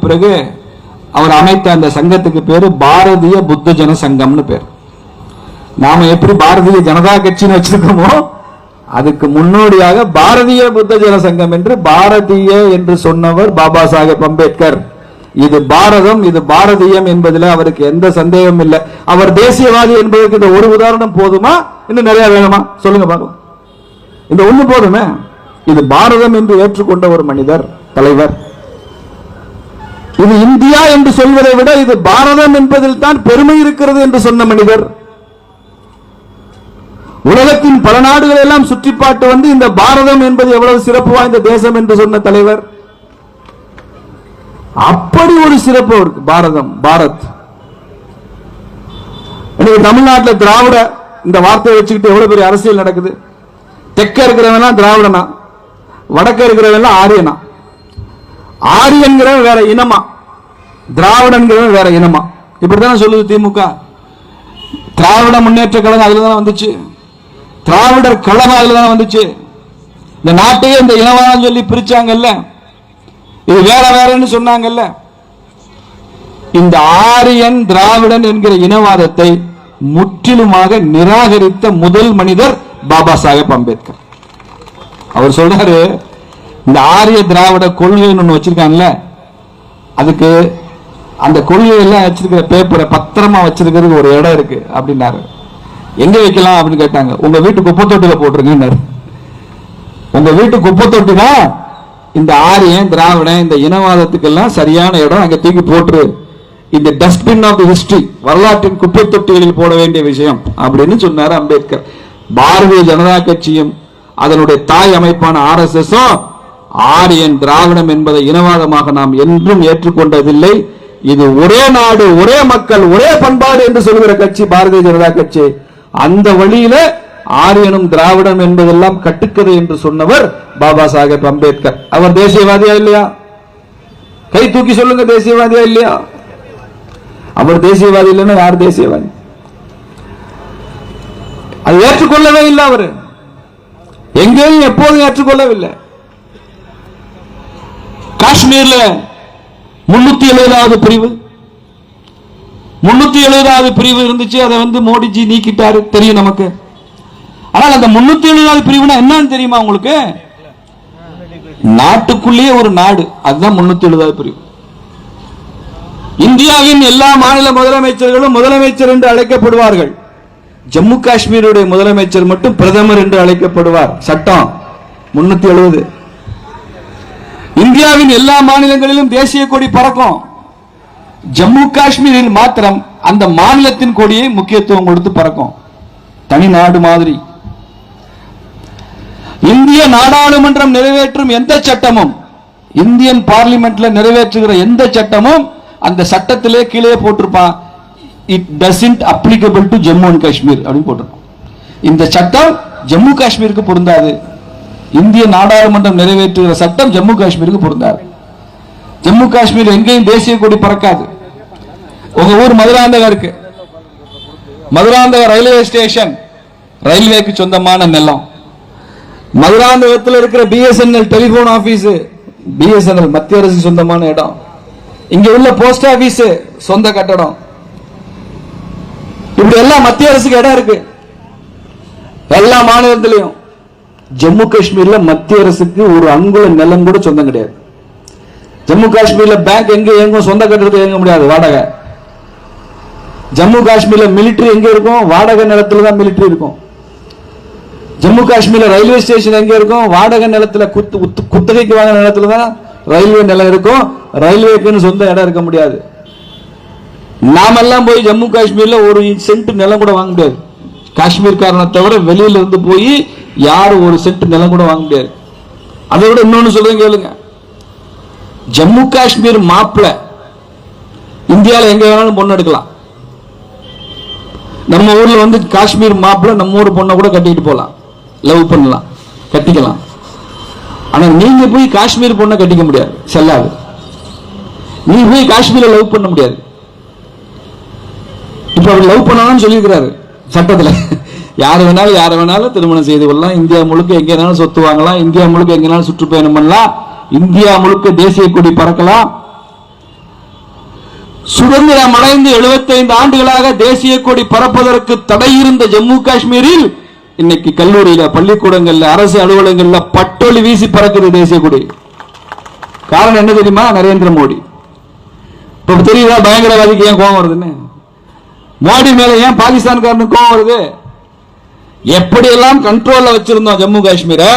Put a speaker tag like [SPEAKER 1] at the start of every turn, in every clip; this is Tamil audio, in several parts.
[SPEAKER 1] பிறகு அவர் அமைத்த அந்த சங்கத்துக்கு பேரு பாரதிய புத்த ஜன சங்கம்னு பேர் நாம எப்படி பாரதிய ஜனதா கட்சின்னு வச்சிருக்கோமோ அதுக்கு முன்னோடியாக பாரதிய புத்த ஜன சங்கம் என்று பாரதிய என்று சொன்னவர் பாபா சாஹேப் அம்பேத்கர் இது பாரதம் இது பாரதியம் என்பதில் அவருக்கு எந்த சந்தேகம் இல்லை அவர் தேசியவாதி என்பதற்கு இந்த ஒரு உதாரணம் போதுமா இன்னும் நிறைய வேணுமா சொல்லுங்க பார்க்கலாம் இந்த ஒண்ணு போதுமே இது பாரதம் என்று ஏற்றுக்கொண்ட ஒரு மனிதர் தலைவர் இது இந்தியா என்று சொல்வதை விட இது பாரதம் என்பதில் தான் பெருமை இருக்கிறது என்று சொன்ன மனிதர் உலகத்தின் பல நாடுகள் எல்லாம் சுற்றி வந்து இந்த பாரதம் என்பது எவ்வளவு சிறப்பு வாய்ந்த தேசம் என்று சொன்ன தலைவர் அப்படி ஒரு சிறப்பு இருக்கு பாரதம் பாரத் தமிழ்நாட்டில் திராவிட இந்த வார்த்தையை வச்சுக்கிட்டு எவ்வளவு பெரிய அரசியல் நடக்குது தெற்க இருக்கிறவனா திராவிடனா வடக்க இருக்கிறவன் ஆரியனா ஆரியன்கிறவன் வேற இனமா திராவிடன்கிறவன் வேற இனமா இப்படித்தானே சொல்லுது திமுக திராவிட முன்னேற்ற கழகம் அதுல தான் வந்துச்சு திராவிடர் கழகம் அதுல தான் வந்துச்சு இந்த நாட்டையே இந்த இனவாதம் சொல்லி பிரிச்சாங்கல்ல இது வேற வேறன்னு சொன்னாங்கல்ல இந்த ஆரியன் திராவிடன் என்கிற இனவாதத்தை முற்றிலுமாக நிராகரித்த முதல் மனிதர் பாபா சாஹேப் அம்பேத்கர் அவர் சொல்றாரு இந்த ஆரிய திராவிட கொள்கைன்னு ஒன்று வச்சிருக்காங்கல்ல அதுக்கு அந்த கொள்கையெல்லாம் வச்சிருக்கிற பேப்பரை பத்திரமா வச்சிருக்கிறதுக்கு ஒரு இடம் இருக்கு அப்படின்னாரு எங்க வைக்கலாம் அப்படின்னு கேட்டாங்க உங்க வீட்டு குப்பை தொட்டில போட்டுருங்கன்னாரு உங்க வீட்டு குப்பை தொட்டி இந்த ஆரியம் திராவிடன் இந்த இனவாதத்துக்கெல்லாம் சரியான இடம் அங்க தூக்கி போட்டுரு இந்த டஸ்ட்பின் ஆஃப் ஹிஸ்டரி வரலாற்றின் குப்பை தொட்டிகளில் போட வேண்டிய விஷயம் அப்படின்னு சொன்னார் அம்பேத்கர் பாரதிய ஜனதா கட்சியும் அதனுடைய தாய் அமைப்பான ஆர்எஸ்எஸும் ஆரியன் திராவிடம் என்பதை இனவாதமாக நாம் என்றும் ஏற்றுக்கொண்டதில்லை இது ஒரே நாடு ஒரே மக்கள் ஒரே பண்பாடு என்று சொல்கிற கட்சி பாரதிய ஜனதா கட்சி அந்த வழியில ஆரியனும் திராவிடம் என்பதெல்லாம் கட்டுக்கதை என்று சொன்னவர் பாபா சாஹேப் அம்பேத்கர் அவர் தேசியவாதியா இல்லையா கை தூக்கி சொல்லுங்க தேசியவாதியா இல்லையா அவர் தேசியவாதி இல்லைன்னா யார் தேசியவாதி அது ஏற்றுக்கொள்ளவே இல்லை அவரு எங்கேயும் எப்போதும் ஏற்றுக்கொள்ளவில்லை காஷ்மீர்ல முன்னூத்தி எழுபதாவது பிரிவு முன்னூத்தி எழுபதாவது பிரிவு இருந்துச்சு அதை வந்து மோடிஜி நீக்கிட்டாரு தெரியும் நமக்கு ஆனால் அந்த முன்னூத்தி எழுபதாவது பிரிவுனா என்னன்னு தெரியுமா உங்களுக்கு நாட்டுக்குள்ளேயே ஒரு நாடு அதுதான் முன்னூத்தி எழுபதாவது பிரிவு இந்தியாவின் எல்லா மாநில முதலமைச்சர்களும் முதலமைச்சர் என்று அழைக்கப்படுவார்கள் ஜம்மு காஷ்மீருடைய முதலமைச்சர் மட்டும் பிரதமர் என்று அழைக்கப்படுவார் சட்டம் முன்னூத்தி எழுபது இந்தியாவின் எல்லா மாநிலங்களிலும் தேசிய கொடி பறக்கும் ஜம்மு காஷ்மீரில் மாத்திரம் அந்த மாநிலத்தின் கொடியை முக்கியத்துவம் கொடுத்து பறக்கும் தனி நாடு மாதிரி இந்திய நாடாளுமன்றம் நிறைவேற்றும் எந்த சட்டமும் இந்தியன் பார்லிமெண்ட்ல நிறைவேற்றுகிற எந்த சட்டமும் அந்த சட்டத்திலே கீழே போட்டிருப்பான் it doesn't applicable to Jammu and Kashmir அப்படின்னு போட்டிருப்பான் இந்த சட்டம் ஜம்மு காஷ்மீருக்கு பொருந்தாது இந்திய நாடாளுமன்றம் நிறைவேற்றுகிற சட்டம் ஜம்மு காஷ்மீருக்கு பொருந்தாது ஜம்மு காஷ்மீர் எங்கேயும் தேசிய கொடி பறக்காது உங்க ஊர் மதுராந்தகம் இருக்கு மதுராந்தகம் ரயில்வே ஸ்டேஷன் ரயில்வேக்கு சொந்தமான நிலம் மதுராந்தகத்தில் இருக்கிற பிஎஸ்என்எல் டெலிபோன் ஆபீஸ் பிஎஸ்என்எல் மத்திய அரசு சொந்தமான இடம் இங்க உள்ள போஸ்ட் ஆபீஸ் சொந்த கட்டடம் இப்படி எல்லாம் மத்திய அரசுக்கு இடம் இருக்கு எல்லா மாநிலத்திலையும் ஜம்மு காஷ்மீர்ல மத்திய அரசுக்கு ஒரு அங்குல நிலம் கூட சொந்தம் கிடையாது ஜம்மு காஷ்மீர்ல பேங்க் எங்க இயங்கும் சொந்த கட்டுறது இயங்க முடியாது வாடகை ஜம்மு காஷ்மீர்ல மிலிட்ரி எங்க இருக்கும் வாடகை நிலத்துல தான் மிலிட்ரி இருக்கும் ஜம்மு காஷ்மீர்ல ரயில்வே ஸ்டேஷன் எங்க இருக்கும் வாடகை நிலத்துல குத்து குத்தகைக்கு வாங்க நிலத்துல தான் ரயில்வே நிலம் இருக்கும் ரயில்வேக்குன்னு சொந்த இடம் இருக்க முடியாது நாமெல்லாம் போய் ஜம்மு காஷ்மீர்ல ஒரு சென்ட் நிலம் கூட வாங்க முடியாது காரணத்தை விட வெளியில இருந்து போய் யாரும் ஒரு செட்டு நிலம் கூட வாங்க முடியாது அதை விட இன்னொன்னு சொல்றேன் கேளுங்க ஜம்மு காஷ்மீர் மாப்பிள்ள இந்தியாவில் எங்க வேணாலும் பொண்ணு எடுக்கலாம் நம்ம ஊர்ல வந்து காஷ்மீர் மாப்பிள்ள நம்ம ஊர் பொண்ணை கூட கட்டிட்டு போகலாம் லவ் பண்ணலாம் கட்டிக்கலாம் ஆனா நீங்க போய் காஷ்மீர் பொண்ணை கட்டிக்க முடியாது செல்லாது நீ போய் காஷ்மீர் லவ் பண்ண முடியாது இப்ப அவர் லவ் பண்ணான்னு சொல்லியிருக்கிறாரு சட்டத்தில் யார் வேணாலும் யாரை வேணாலும் திருமணம் செய்து கொள்ளலாம் இந்தியா முழுக்க எங்கேனாலும் சொத்து வாங்கலாம் இந்தியா முழுக்க எங்கேனாலும் சுற்றுப்பயணம் பண்ணலாம் இந்தியா முழுக்க தேசிய கொடி பறக்கலாம் சுதந்திரம் அடைந்து எழுபத்தைந்து ஆண்டுகளாக தேசிய கொடி பறப்பதற்கு தடை இருந்த ஜம்மு காஷ்மீரில் இன்னைக்கு கல்லூரியில பள்ளிக்கூடங்கள்ல அரசு அலுவலகங்கள்ல பட்டொலி வீசி பறக்குது தேசிய கொடி காரணம் என்ன தெரியுமா நரேந்திர மோடி இப்ப தெரியுதா பயங்கரவாதிக்கு ஏன் கோபம் வருதுன்னு மோடி மேல ஏன் பாகிஸ்தான்காரனுக்கு கோபம் வருது எப்படியெல்லாம் கண்ட்ரோல்ல வச்சிருந்தோம் ஜம்மு காஷ்மீரை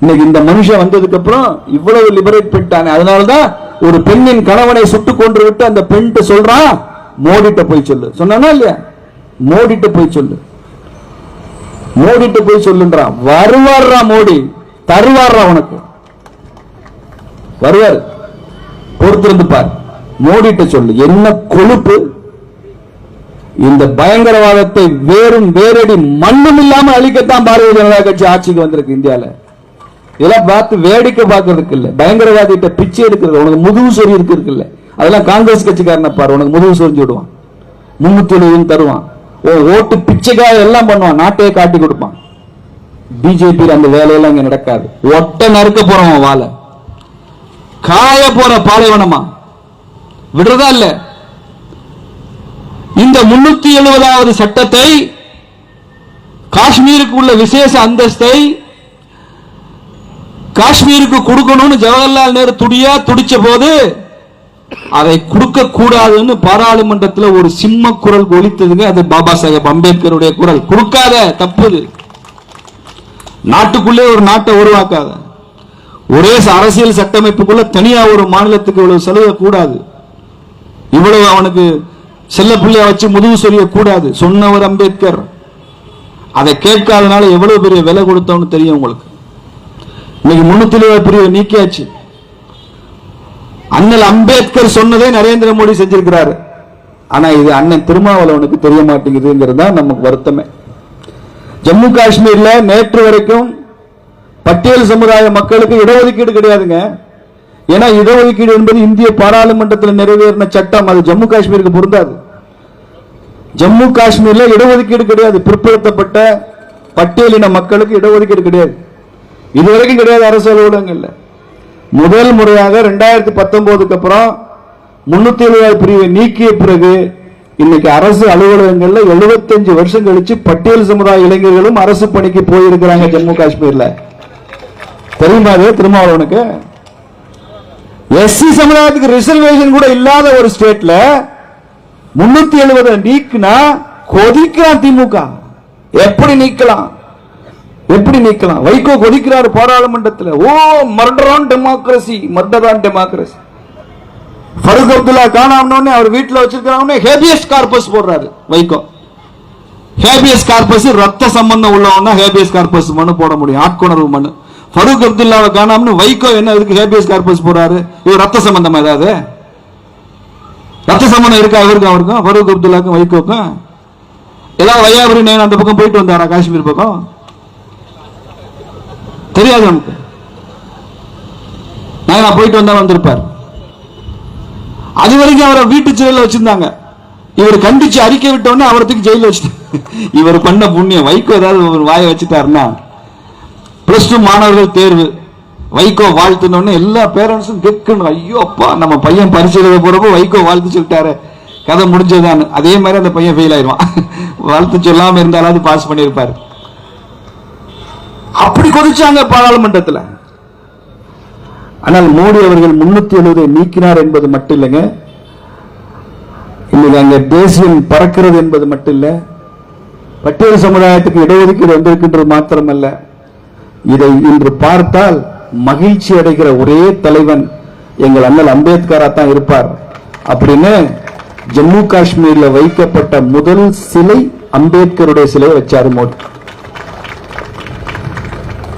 [SPEAKER 1] இன்னைக்கு இந்த மனுஷன் வந்ததுக்கு அப்புறம் இவ்வளவு லிபரேட் பண்ணிட்டாங்க அதனாலதான் ஒரு பெண்ணின் கணவனை சுட்டு கொண்டு விட்டு அந்த பெண் சொல்றான் மோடிட்ட போய் சொல்லு சொன்னா இல்லையா மோடிட்ட போய் சொல்லு மோடிட்ட போய் சொல்லுன்றான் வருவார்ரா மோடி தருவார்ரா உனக்கு வருவார் பொறுத்திருந்து பார் மோடிட்ட சொல்லு என்ன கொழுப்பு இந்த பயங்கரவாதத்தை வேறும் வேரடி மண்ணும் இல்லாமல் அழிக்கத்தான் பாரதிய ஜனதா கட்சி ஆட்சிக்கு வந்திருக்கு இந்தியால இதெல்லாம் பார்த்து வேடிக்கை பார்க்கறதுக்கு இல்ல பயங்கரவாதிகிட்ட பிச்சை எடுக்கிறது உனக்கு முதுகு சொறி இருக்குல்ல அதெல்லாம் காங்கிரஸ் கட்சிக்காரன பாரு உனக்கு முதுகு சொல்லி விடுவான் முன்னூத்தி தருவான் ஓட்டு பிச்சைக்காக எல்லாம் பண்ணுவான் நாட்டையே காட்டி கொடுப்பான் பிஜேபி அந்த வேலையெல்லாம் இங்க நடக்காது ஒட்ட நறுக்க போறவன் வாழ காய போற பாலைவனமா விடுறதா இல்லை இந்த முன்னூத்தி எழுபதாவது சட்டத்தை காஷ்மீருக்கு உள்ள விசேஷ அந்தஸ்தை காஷ்மீருக்கு கொடுக்கணும்னு ஜவஹர்லால் நேரு துடியா துடிச்ச போது அதை கொடுக்க கூடாதுன்னு பாராளுமன்றத்தில் ஒரு சிம்ம குரல் ஒழித்ததுங்க அது பாபா சாஹேப் அம்பேத்கருடைய குரல் கொடுக்காத தப்புது நாட்டுக்குள்ளே ஒரு நாட்டை உருவாக்காத ஒரே அரசியல் சட்டமைப்புக்குள்ள தனியா ஒரு மாநிலத்துக்கு இவ்வளவு செலவு கூடாது இவ்வளவு அவனுக்கு செல்ல பிள்ளைய வச்சு முதுகு சொரியக்கூடாது சொன்னவர் அம்பேத்கர் அதை கேட்காதனால எவ்வளவு பெரிய விலை கொடுத்தோம்னு தெரியும் உங்களுக்கு இன்னைக்கு முன்னூத்தி இருபது பிரிவை நீக்கியாச்சு அண்ணல் அம்பேத்கர் சொன்னதே நரேந்திர மோடி செஞ்சிருக்கிறாரு ஆனா இது அண்ணன் திருமாவளவனுக்கு தெரிய மாட்டேங்குதுங்கிறது தான் நமக்கு வருத்தமே ஜம்மு காஷ்மீர்ல நேற்று வரைக்கும் பட்டியல் சமுதாய மக்களுக்கு இடஒதுக்கீடு கிடையாதுங்க ஏன்னா இடஒதுக்கீடு என்பது இந்திய பாராளுமன்றத்தில் நிறைவேறின சட்டம் அது ஜம்மு காஷ்மீருக்கு பொருந்தாது ஜம்மு காஷ்மீர்ல இடஒதுக்கீடு கிடையாது பிற்படுத்தப்பட்ட பட்டியலின மக்களுக்கு இடஒதுக்கீடு கிடையாது இதுவரைக்கும் கிடையாது அரசு அலுவலகங்கள்ல முதல் முறையாக ரெண்டாயிரத்தி பத்தொன்பதுக்கு அப்புறம் முன்னூத்தி எழுபது பிரிவை நீக்கிய பிறகு இன்னைக்கு அரசு அலுவலகங்கள்ல எழுபத்தஞ்சு வருஷம் கழிச்சு பட்டியல் சமுதாய இளைஞர்களும் அரசு பணிக்கு போயிருக்கிறாங்க ஜம்மு காஷ்மீர்ல தெரியுமா திருமாவளவனுக்கு எஸ்சி சமுதாயத்துக்கு ரிசர்வேஷன் கூட இல்லாத ஒரு ஸ்டேட்ல முன்னூத்தி எழுபது நீக்குனா கொதிக்கிறான் திமுக எப்படி நீக்கலாம் எப்படி நீக்கலாம் வைகோ கொதிக்கிறார் பாராளுமன்றத்தில் oh murder on democracy murder on democracy Farooq Abdullah காணாமனோடனே அவர் வீட்டில் வச்சிருக்கிறாங்கன்னே ஹேபியஸ் கார்பஸ் போடுறாரு வைகோ ஹேபியஸ் கார்பஸ் ரத்த சம்பந்தம் உள்ளவங்க ஹேபியஸ் கார்பஸ் மனு போட முடியும் ஆட்கொணர்வு மனு ஃபருக் அப்துல்லாவை காணாமனு வைகோ என்ன இருக்கு ஹேபியஸ் கார்பஸ் போறாரு இவர் ரத்த சம்பந்தம் ஏதாவது ரத்த சம்பந்தம் இருக்கா அவருக்கும் அவருக்கும் ஃபருக் அப்துல்லாக்கும் வைகோக்கும் ஏதாவது வையாபுரி நேன் அந்த பக்கம் போயிட்டு வந்தாரா காஷ்மீர் பக்கம் தெரியாது நமக்கு நான் போயிட்டு வந்தா வந்திருப்பார் அது வரைக்கும் அவரை வீட்டு சிறையில் வச்சிருந்தாங்க இவர் கண்டிச்சு அறிக்கை விட்டோன்னே அவரத்துக்கு ஜெயில வச்சுட்டு இவர் பண்ண புண்ணியம் வைக்கோ ஏதாவது வாயை வச்சுட்டாருன்னா பிளஸ் டூ மாணவர்கள் தேர்வு வைகோ வாழ்த்துனோடனே எல்லா பேரண்ட்ஸும் கேட்கணும் ஐயோ அப்பா நம்ம பையன் பரிசு எழுத போறப்போ வைகோ வாழ்த்து சொல்லிட்டாரு கதை முடிஞ்சதான் அதே மாதிரி அந்த பையன் ஃபெயில் ஆயிடுவான் வாழ்த்து சொல்லாம அது பாஸ் பண்ணியிருப்பாரு அப்படி கொதிச்சாங்க பாராளுமன்றத்தில் ஆனால் மோடி அவர்கள் முன்னூத்தி எழுபதை நீக்கினார் என்பது மட்டும் இல்லைங்க இன்னைக்கு அங்க தேசியம் பறக்கிறது என்பது மட்டும் இல்லை பட்டியல் சமுதாயத்துக்கு இடஒதுக்கீடு வந்திருக்கின்றது மாத்திரமல்ல இதை இன்று பார்த்தால் மகிழ்ச்சி அடைகிற ஒரே தலைவன் எங்கள் அண்ணல் அம்பேத்கரா தான் இருப்பார் அப்படின்னு ஜம்மு காஷ்மீர்ல வைக்கப்பட்ட முதல் சிலை அம்பேத்கருடைய சிலையை வச்சாரு மோடி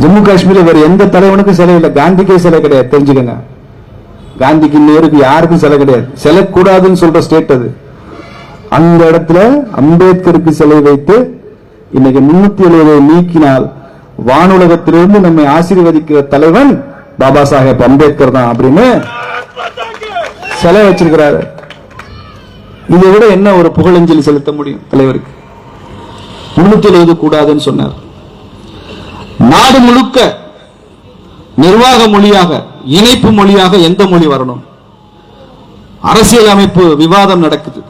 [SPEAKER 1] ஜம்மு காஷ்மீர்ல வேற எந்த தலைவனுக்கும் சிலை இல்லை காந்திக்கே சிலை கிடையாது தெரிஞ்சுக்கங்க காந்திக்கு நேருக்கு யாருக்கும் சிலை கிடையாது சிலை கூடாதுன்னு சொல்ற ஸ்டேட் அது அந்த இடத்துல அம்பேத்கருக்கு சிலை வைத்து இன்னைக்கு முன்னூத்தி எழுபதை நீக்கினால் வானுலகத்திலிருந்து நம்மை ஆசீர்வதிக்கிற தலைவன் பாபா சாஹேப் அம்பேத்கர் தான் அப்படின்னு சிலை வச்சிருக்கிறாரு இதை விட என்ன ஒரு புகழஞ்சலி செலுத்த முடியும் தலைவருக்கு முன்னூத்தி எழுபது கூடாதுன்னு சொன்னார் நாடு முழுக்க நிர்வாக மொழியாக இணைப்பு மொழியாக எந்த மொழி வரணும் அரசியல் அமைப்பு விவாதம் நடக்குது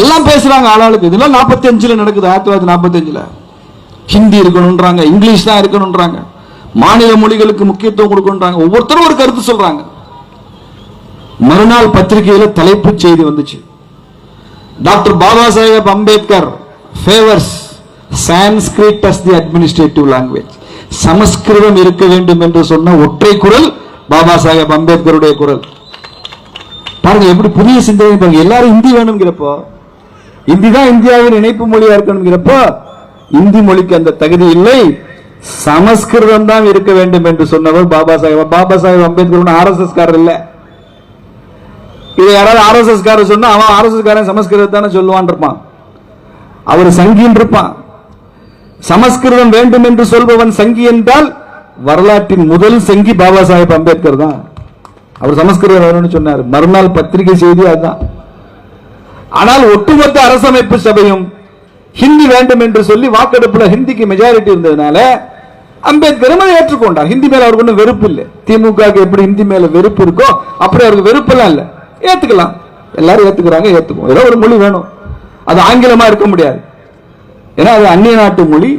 [SPEAKER 1] எல்லாம் பேசுறாங்க ஆளாளுக்கு இதெல்லாம் நாற்பத்தி அஞ்சுல நடக்குது ஆயிரத்தி தொள்ளாயிரத்தி நாற்பத்தி அஞ்சுல ஹிந்தி இருக்கணுன்றாங்க இங்கிலீஷ் தான் இருக்கணுன்றாங்க மாநில மொழிகளுக்கு முக்கியத்துவம் கொடுக்கணுன்றாங்க ஒவ்வொருத்தரும் ஒரு கருத்து சொல்றாங்க மறுநாள் பத்திரிகையில் தலைப்புச் செய்தி வந்துச்சு doctor Baba Saheb Ambedkar favours Sanskrit as the administrative language சமஸ்கிருதம் இருக்க வேண்டும் என்று சொன்ன ஒற்றை குரல் பாபா சாஹேப் அம்பேத்கருடைய குரல் பாருங்க எப்படி புதிய சிந்தனை பாருங்க எல்லாரும் ஹிந்தி வேணுங்கிறப்போ இந்தி தான் இந்தியாவின் இணைப்பு மொழியா இருக்கணுங்கிறப்போ இந்தி மொழிக்கு அந்த தகுதி இல்லை சமஸ்கிருதம் தான் இருக்க வேண்டும் என்று சொன்னவர் Baba Sahib Baba Sahib Ambedkar R S S காரர் இல்ல இதை யாராவது ஆர் எஸ் எஸ் காரர் சொன்னா அவன் ஆர் எஸ் எஸ் காரன் சமஸ்கிருதத்தானே சொல்லுவான் இருப்பான் அவர் சங்கின்னு இருப்பான் சமஸ்கிருதம் வேண்டும் என்று சொல்பவன் சங்கி என்றால் வரலாற்றின் முதல் சங்கி பாபா சாஹிப் அம்பேத்கர் தான் அவர் சமஸ்கிருதம் சொன்னார் மறுநாள் பத்திரிகை செய்தி அதுதான் ஆனால் ஒட்டுமொத்த அரசமைப்பு சபையும் ஹிந்தி வேண்டும் என்று சொல்லி வாக்கெடுப்புல ஹிந்திக்கு மெஜாரிட்டி இருந்ததுனால அம்பேத்கரும் அதை ஏற்றுக்கொண்டார் ஹிந்தி மேல அவருக்கு ஒன்றும் வெறுப்பு இல்லை திமுக எப்படி ஹிந்தி மேல வெறுப்பு இருக்கோ அப்புறம் அவருக்கு வெறுப்பெல்லாம் இல்லை ஏத்துக்கலாம் எல்லாரும் ஏத்துக்கிறாங்க ஏத்துக்கும் ஏதோ ஒரு மொழி வேணும் அது ஆங்கிலமா இருக்க முடியாது ஏன்னா அது அந்நிய நாட்டு மொழி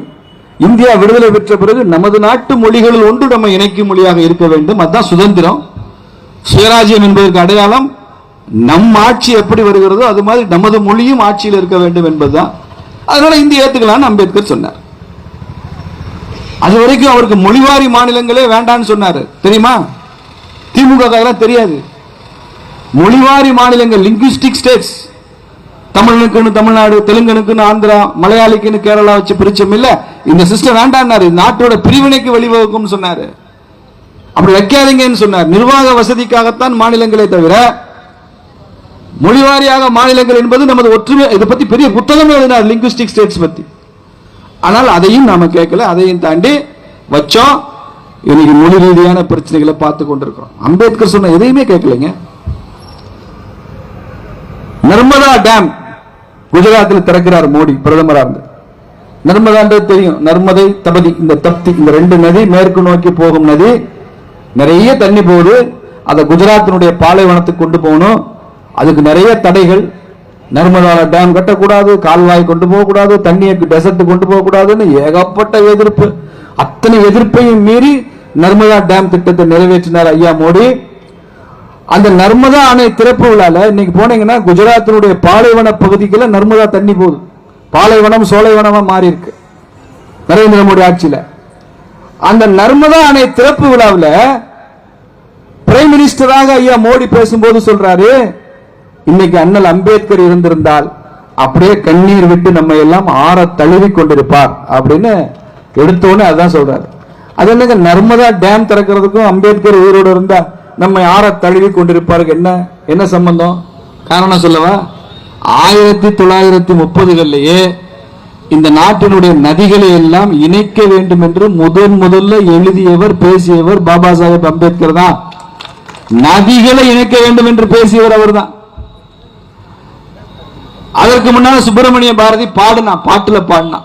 [SPEAKER 1] இந்தியா விடுதலை பெற்ற பிறகு நமது நாட்டு மொழிகளில் ஒன்று நம்ம இணைக்கும் மொழியாக இருக்க வேண்டும் அதுதான் சுதந்திரம் சுயராஜ்யம் என்பதற்கு அடையாளம் நம் ஆட்சி எப்படி வருகிறதோ அது மாதிரி நமது மொழியும் ஆட்சியில் இருக்க வேண்டும் என்பதுதான் அதனால இந்தி ஏத்துக்கலாம்னு அம்பேத்கர் சொன்னார் அது வரைக்கும் அவருக்கு மொழிவாரி மாநிலங்களே வேண்டான்னு சொன்னார் தெரியுமா திமுக தெரியாது மொழிவாரி மாநிலங்கள் லிங்குவிஸ்டிக் ஸ்டேட்ஸ் தமிழனுக்குன்னு தமிழ்நாடு தெலுங்கனுக்குன்னு ஆந்திரா மலையாளிக்குன்னு கேரளா வச்சு பிரிச்சம் இல்ல இந்த சிஸ்டம் வேண்டாம் நாட்டோட பிரிவினைக்கு வழிவகுக்கும் சொன்னாரு அப்படி வைக்காதீங்கன்னு சொன்னார் நிர்வாக வசதிக்காகத்தான் மாநிலங்களே தவிர மொழிவாரியாக மாநிலங்கள் என்பது நமது ஒற்றுமை இதை பற்றி பெரிய புத்தகம் எழுதினார் லிங்குஸ்டிக் ஸ்டேட்ஸ் பற்றி ஆனால் அதையும் நாம் கேட்கல அதையும் தாண்டி வச்சோம் இன்னைக்கு மொழி ரீதியான பிரச்சனைகளை பார்த்து கொண்டிருக்கிறோம் அம்பேத்கர் சொன்ன எதையுமே கேட்கலைங்க நர்மதா டேம் குஜராத்தில் திறக்கிறார் மோடி பிரதமராக இருந்து நர்மதான்றது தெரியும் நர்மதை தபதி இந்த தப்தி இந்த ரெண்டு நதி மேற்கு நோக்கி போகும் நதி நிறைய தண்ணி போகுது அதை குஜராத்தினுடைய பாலைவனத்துக்கு கொண்டு போகணும் அதுக்கு நிறைய தடைகள் நர்மதால டேம் கட்டக்கூடாது கால்வாய் கொண்டு போகக்கூடாது தண்ணியை டெசர்ட் கொண்டு போகக்கூடாதுன்னு ஏகப்பட்ட எதிர்ப்பு அத்தனை எதிர்ப்பையும் மீறி நர்மதா டேம் திட்டத்தை நிறைவேற்றினார் ஐயா மோடி அந்த நர்மதா அணை திறப்பு விழால இன்னைக்கு போனீங்கன்னா குஜராத்தினுடைய பாலைவன பகுதிக்குள்ள நர்மதா தண்ணி போகுது பாலைவனம் சோலைவனமா மாறி இருக்கு நரேந்திர மோடி ஆட்சியில அந்த நர்மதா அணை திறப்பு விழாவில் பிரைம் மினிஸ்டராக ஐயா மோடி பேசும்போது சொல்றாரு இன்னைக்கு அண்ணல் அம்பேத்கர் இருந்திருந்தால் அப்படியே கண்ணீர் விட்டு நம்ம எல்லாம் ஆற தழுவி கொண்டிருப்பார் அப்படின்னு எடுத்தோன்னு அதுதான் சொல்றாரு அது என்னங்க நர்மதா டேம் திறக்கிறதுக்கும் அம்பேத்கர் உயிரோடு இருந்தா நம்ம ஆற தழுவி கொண்டிருப்பாருக்கு என்ன என்ன சம்பந்தம் காரணம் சொல்லவா ஆயிரத்தி தொள்ளாயிரத்தி முப்பதுகள்லயே இந்த நாட்டினுடைய நதிகளை எல்லாம் இணைக்க வேண்டும் என்று முதன் முதல்ல எழுதியவர் பேசியவர் பாபா சாஹேப் அம்பேத்கர் தான் நதிகளை இணைக்க வேண்டும் என்று பேசியவர் அவர் தான் அதற்கு முன்னால் சுப்பிரமணிய பாரதி பாடினா பாட்டுல பாடினா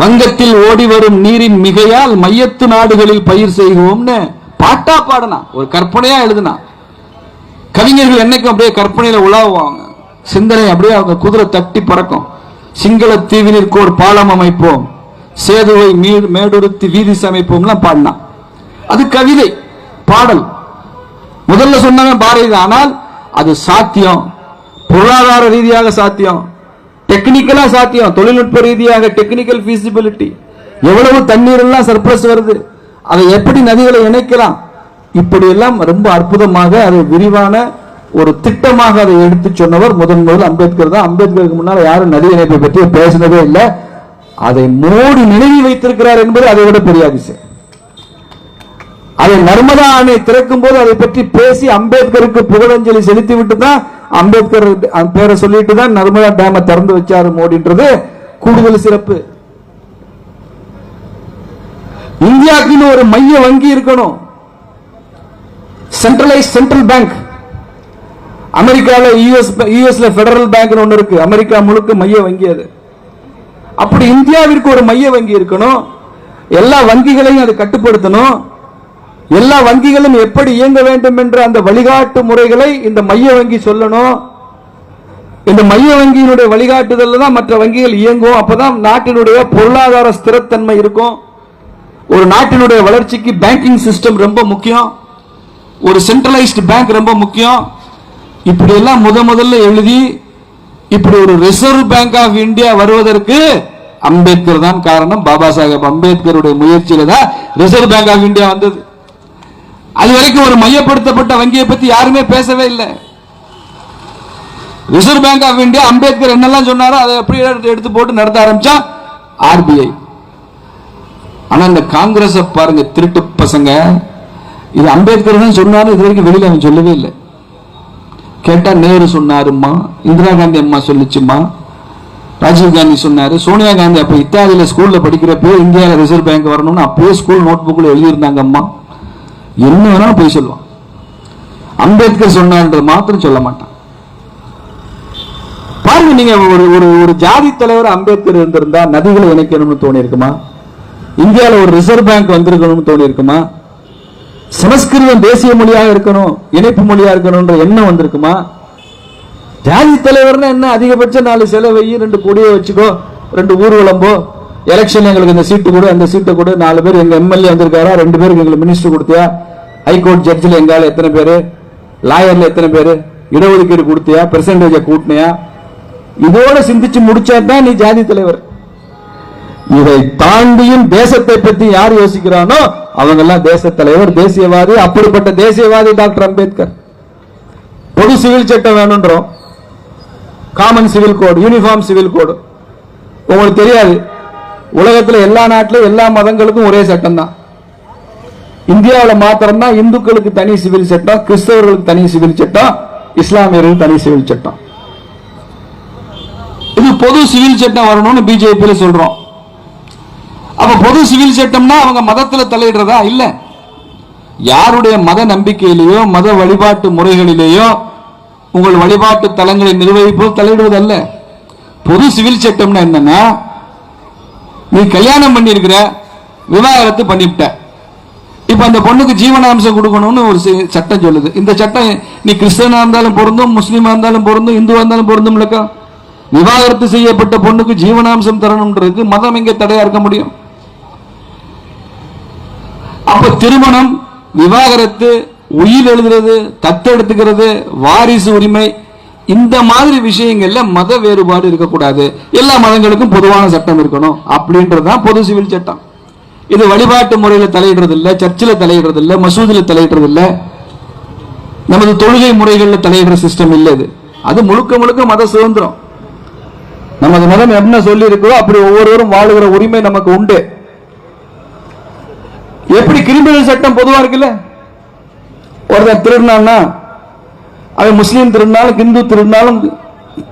[SPEAKER 1] வங்கத்தில் ஓடி வரும் நீரின் மிகையால் மையத்து நாடுகளில் பயிர் செய்வோம்னு பாட்டா பாடினா ஒரு கற்பனையா எழுதுனா கவிஞர்கள் என்னைக்கும் அப்படியே கற்பனையில உலாவுவாங்க சிந்தனை அப்படியே அவங்க குதிரை தட்டி பறக்கும் சிங்கள தீவினிற்கோர் பாலம் அமைப்போம் சேதுவை மீது வீதி சமைப்போம்லாம் பாடினா அது கவிதை பாடல் முதல்ல சொன்னவன் பாரதி ஆனால் அது சாத்தியம் பொருளாதார ரீதியாக சாத்தியம் டெக்னிக்கலா சாத்தியம் தொழில்நுட்ப ரீதியாக டெக்னிக்கல் ஃபீஸிபிலிட்டி எவ்வளவு தண்ணீர் எல்லாம் சர்ப்ரஸ் வருது அதை எப்படி நதிகளை இணைக்கலாம் இப்படி எல்லாம் ரொம்ப அற்புதமாக அதை விரிவான ஒரு திட்டமாக அதை எடுத்து சொன்னவர் முதன் முதல் அம்பேத்கர் தான் அம்பேத்கருக்கு முன்னால் யாரும் நதி இணைப்பை பற்றி பேசினதே இல்லை அதை மோடி நினைவில் வைத்திருக்கிறார் என்பது அதை விட பெரிய அதிசயம் அதை நர்மதா அணை திறக்கும் போது அதை பற்றி பேசி அம்பேத்கருக்கு புகழஞ்சலி செலுத்திவிட்டு தான் அம்பேத்கர் பேரை சொல்லிட்டு தான் நர்மதா டேமை திறந்து வச்சாரு மோடின்றது கூடுதல் சிறப்பு இந்தியாவுக்குன்னு ஒரு மைய வங்கி இருக்கணும் சென்ட்ரலைஸ் சென்ட்ரல் பேங்க் அமெரிக்காவில் யூஎஸ் யூஎஸ்ல பெடரல் பேங்க் ஒன்று இருக்கு அமெரிக்கா முழுக்க மைய வங்கி அது அப்படி இந்தியாவிற்கு ஒரு மைய வங்கி இருக்கணும் எல்லா வங்கிகளையும் அது கட்டுப்படுத்தணும் எல்லா வங்கிகளும் எப்படி இயங்க வேண்டும் என்ற அந்த வழிகாட்டு முறைகளை இந்த மைய வங்கி சொல்லணும் இந்த மைய வங்கியினுடைய வழிகாட்டுதல் தான் மற்ற வங்கிகள் இயங்கும் அப்பதான் நாட்டினுடைய பொருளாதார ஸ்திரத்தன்மை இருக்கும் ஒரு நாட்டினுடைய வளர்ச்சிக்கு பேங்கிங் சிஸ்டம் ரொம்ப முக்கியம் ஒரு சென்ட்ரலைஸ்டு பேங்க் ரொம்ப முக்கியம் இப்படியெல்லாம் முத முதல்ல எழுதி இப்படி ஒரு ரிசர்வ் பேங்க் ஆஃப் இந்தியா வருவதற்கு அம்பேத்கர் தான் காரணம் பாபா சாஹேப் அம்பேத்கருடைய முயற்சியில தான் ரிசர்வ் பேங்க் ஆஃப் இந்தியா வந்தது அது வரைக்கும் ஒரு மையப்படுத்தப்பட்ட வங்கியை பத்தி யாருமே பேசவே இல்லை reserve bank of India Ambedkar என்னெல்லாம் சொன்னாரோ அதை எப்படி எடுத்து போட்டு நடத்த ஆரம்பிச்சா ஆர்பிஐ ஆனா இந்த காங்கிரஸ் பாருங்க திருட்டு பசங்க இது அம்பேத்கர் தான் சொன்னாரு இது வரைக்கும் வெளியில் அவன் சொல்லவே இல்லை கேட்டா நேரு சொன்னாருமா இந்திரா காந்தி அம்மா சொல்லிச்சுமா ராஜீவ் காந்தி சொன்னார் சோனியா காந்தி அப்போ இத்தாலியில் ஸ்கூலில் படிக்கிறப்ப இந்தியாவில் ரிசர்வ் பேங்க் வரணும்னு அப்பயே ஸ்கூல் நோட் புக்கில் எழுதியிருந்தாங்கம்மா என்ன வேணாலும் போய் சொல்லுவான் அம்பேத்கர் சொன்னார் மாத்திரம் சொல்ல மாட்டான் பாருங்க நீங்க ஒரு ஒரு ஒரு ஜாதி தலைவர் அம்பேத்கர் இருந்திருந்தா நதிகளை இணைக்கணும்னு தோணி இருக்குமா இந்தியாவில் ஒரு ரிசர்வ் பேங்க் வந்திருக்கணும்னு தோணி இருக்குமா சமஸ்கிருதம் தேசிய மொழியாக இருக்கணும் இணைப்பு மொழியா இருக்கணும்ன்ற எண்ணம் வந்திருக்குமா ஜாதி தலைவர்னா என்ன அதிகபட்சம் நாலு செலவை ரெண்டு கொடியை வச்சுக்கோ ரெண்டு ஊர்வலம்போ எலெக்ஷன் எங்களுக்கு இந்த சீட்டு கொடு அந்த சீட்டை கொடு நாலு பேர் எங்க எம்எல்ஏ வந்திருக்காரா ரெண்டு பேருக்கு எங்களுக்கு மினிஸ்டர் கொடுத்தியா ஹைகோர்ட் ஜட்ஜில் எங்கால எத்தனை பேர் லாயரில் எத்தனை பேர் இடஒதுக்கீடு கொடுத்தியா பெர்சன்டேஜை கூட்டினியா இதோட சிந்திச்சு முடிச்சா தான் நீ ஜாதி தலைவர் இதை தாண்டியும் தேசத்தை பத்தி யார் யோசிக்கிறானோ அவங்க எல்லாம் தேச தலைவர் தேசியவாதி அப்படிப்பட்ட தேசியவாதி டாக்டர் அம்பேத்கர் பொது சிவில் சட்டம் வேணுன்றோம் common civil code uniform civil code உங்களுக்கு தெரியாது உலகத்தில் எல்லா நாட்டிலும் எல்லா மதங்களுக்கும் ஒரே சட்டம் தான் இந்தியாவில் மாத்திரம்தான் இந்துக்களுக்கு தனி சிவில் சட்டம் கிறிஸ்தவர்களுக்கு தனி சிவில் சட்டம் இஸ்லாமியர்களுக்கு தனி சிவில் சட்டம் இது பொது சிவில் சட்டம் வரணும்னு பிஜேபியில் சொல்றோம் அப்ப பொது சிவில் சட்டம்னா அவங்க மதத்துல தலையிடுறதா இல்ல யாருடைய மத நம்பிக்கையிலேயோ மத வழிபாட்டு முறைகளிலேயோ உங்கள் வழிபாட்டு தலங்களை நிர்வகிப்போ தலையிடுவதல்ல பொது சிவில் சட்டம்னா என்னன்னா நீ கல்யாணம் பண்ணியிருக்கிற விவாகரத்து பண்ணிவிட்ட இப்போ அந்த பொண்ணுக்கு ஜீவனாம்சம் கொடுக்கணும்னு ஒரு சட்டம் சொல்லுது இந்த சட்டம் நீ கிறிஸ்தனா இருந்தாலும் பொருந்தும் முஸ்லீமா இருந்தாலும் பொருந்தும் இந்துவா இருந்தாலும் பொருந்தும் இல்லக்கா விவாகரத்து செய்யப்பட்ட பொண்ணுக்கு ஜீவனாம்சம் தரணும்ன்றது மதம் எங்கே தடையா இருக்க முடியும் அப்ப திருமணம் விவாகரத்து உயிர் எழுதுறது தத்தெடுத்துக்கிறது வாரிசு உரிமை இந்த மாதிரி விஷயங்கள்ல மத வேறுபாடு இருக்கக்கூடாது எல்லா மதங்களுக்கும் பொதுவான சட்டம் இருக்கணும் அப்படின்றதுதான் பொது சிவில் சட்டம் இது வழிபாட்டு முறையில் தலையிடுறது இல்லை சர்ச்சில் தலையிடுறது இல்லை மசூதியில் தலையிடுறது இல்லை நமது தொழுகை முறைகளில் தலையிடுற சிஸ்டம் இல்லை இது அது முழுக்க முழுக்க மத சுதந்திரம் நமது மதம் என்ன சொல்லி இருக்கோ அப்படி ஒவ்வொருவரும் வாழுகிற உரிமை நமக்கு உண்டு எப்படி கிரிமினல் சட்டம் பொதுவா இருக்குல்ல ஒருத்தர் திருநாள்னா அவன் முஸ்லீம் திருநாளும் ஹிந்து திருநாளும்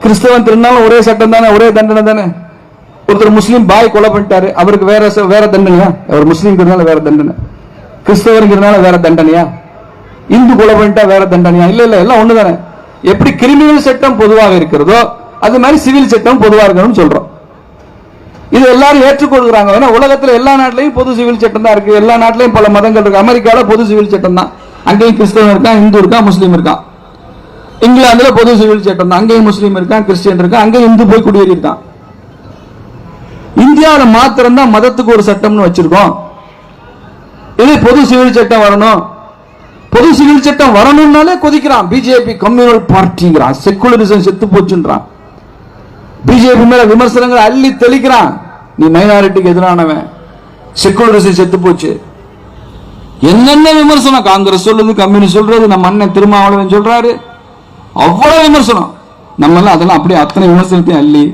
[SPEAKER 1] கிறிஸ்தவன் திருநாளும் ஒரே சட்டம் தானே ஒரே தண்டனை தானே ஒருத்தர் முஸ்லீம் பாய் கொலை பண்ணிட்டாரு அவருக்கு வேற வேற தண்டனையா அவர் இருந்தாலும் வேற தண்டனை கிறிஸ்தவருங்கிறதுனால வேற தண்டனையா இந்து கொலை பண்ணிட்டா வேற தண்டனையா இல்ல இல்ல எல்லாம் ஒண்ணுதானே எப்படி கிரிமினல் சட்டம் பொதுவாக இருக்கிறதோ அது மாதிரி சிவில் சட்டம் பொதுவாக இருக்கணும்னு சொல்றோம் இது எல்லாரும் ஏற்றுக்கொள்கிறாங்க ஏன்னா உலகத்தில் எல்லா நாட்டிலையும் பொது சிவில் சட்டம் தான் இருக்கு எல்லா நாட்டிலையும் பல மதங்கள் இருக்கு அமெரிக்காவில் பொது சிவில் சட்டம் தான் அங்கேயும் கிறிஸ்தவன் இருக்கான் இந்து இருக்கான் முஸ்லீம் இருக்கான் இங்கிலாந்துல பொது சிவில் சட்டம் தான் அங்கேயும் முஸ்லீம் இருக்கான் கிறிஸ்டியன் இருக்கான் அங்கேயும் இந்து போய் குடியேறி இருக்கான் இந்தியாவில் மாத்திரம் தான் மதத்துக்கு ஒரு சட்டம்னு வச்சிருக்கோம் இது பொது சிவில் சட்டம் வரணும் பொது சிவில் சட்டம் வரணும்னாலே கொதிக்கிறான் பிஜேபி கம்யூனல் பார்ட்டிங்கிறான் செகுலரிசம் செத்து போச்சுன்றான் பிஜேபி மேல விமர்சனங்கள் அள்ளி தெளிக்கிறான் நீ மைனாரிட்டிக்கு எதிரானவன் செகுலரிசம் செத்து போச்சு என்னென்ன விமர்சனம் காங்கிரஸ் சொல்றது கம்யூனிஸ்ட் சொல்றது நம்ம அண்ணன் திருமாவளவன் சொல்றாரு அவ்வளவு விமர்சனம் நம்ம அதெல்லாம் அப்படியே அத்தனை விமர்சனத்தையும் அள்ளி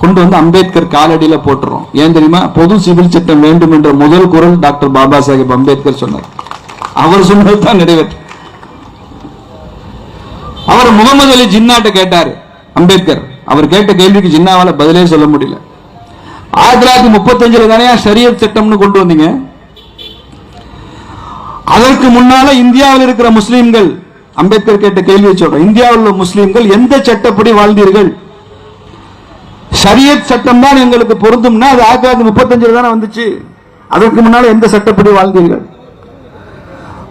[SPEAKER 1] கொண்டு வந்து அம்பேத்கர் காலடியில் போட்டுறோம் ஏன் தெரியுமா பொது சிவில் சட்டம் வேண்டும் என்ற முதல் குரல் டாக்டர் பாபா சாஹிப் அம்பேத்கர் சொன்னார் அவர் சொன்னது தான் நிறைவேற்று அவர் முகமது அலி ஜின்னாட்ட கேட்டார் அம்பேத்கர் அவர் கேட்ட கேள்விக்கு ஜின்னாவால பதிலே சொல்ல முடியல ஆயிரத்தி தொள்ளாயிரத்தி முப்பத்தஞ்சுல தானே ஷரியத் சட்டம்னு கொண்டு வந்தீங்க அதற்கு முன்னால இந்தியாவில் இருக்கிற முஸ்லீம்கள் அம்பேத்கர் கேட்ட கேள்வியை சொல்றேன் இந்தியாவில் உள்ள முஸ்லீம்கள் எந்த சட்டப்படி வாழ்ந்தீர்கள் ஷரியத் சட்டம் தான் எங்களுக்கு பொருந்தும்னா அது ஆயிரத்தி தொள்ளாயிரத்தி முப்பத்தஞ்சில் தானே வந்துச்சு அதற்கு முன்னால் எந்த சட்டப்படி வாழ்ந்தீர்கள்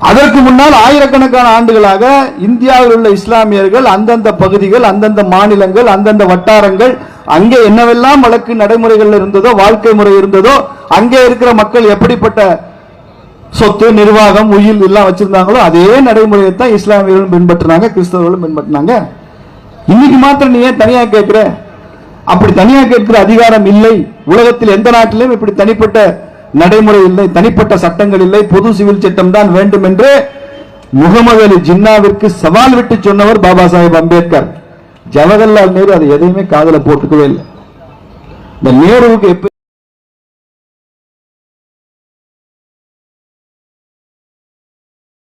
[SPEAKER 1] அதற்கு முன்னால் ஆயிரக்கணக்கான ஆண்டுகளாக இந்தியாவில் உள்ள இஸ்லாமியர்கள் அந்தந்த பகுதிகள் அந்தந்த மாநிலங்கள் அந்தந்த வட்டாரங்கள் அங்கே என்னவெல்லாம் வழக்கு நடைமுறைகள் இருந்ததோ வாழ்க்கை முறை இருந்ததோ அங்கே இருக்கிற மக்கள் எப்படிப்பட்ட சொத்து நிர்வாகம் உயில் எல்லாம் வச்சிருந்தாங்களோ அதே நடைமுறையை தான் இஸ்லாமியர்களும் பின்பற்றினாங்க கிறிஸ்தவர்களும் பின்பற்றினாங்க இன்னைக்கு மாத்திரம் நீ ஏன் தனியாக கேட்குற அப்படி தனியாக கேட்கிற அதிகாரம் இல்லை உலகத்தில் எந்த நாட்டிலும் இப்படி தனிப்பட்ட நடைமுறை இல்லை தனிப்பட்ட சட்டங்கள் இல்லை பொது சிவில் சட்டம் தான் வேண்டும் என்று முகமது அலி ஜின்னாவிற்கு சவால் விட்டு சொன்னவர் பாபா சாஹேப் அம்பேத்கர் ஜவஹர்லால் நேரு அதை எதையுமே காதல போட்டுக்கவே இல்லை இந்த நேருவுக்கு எப்ப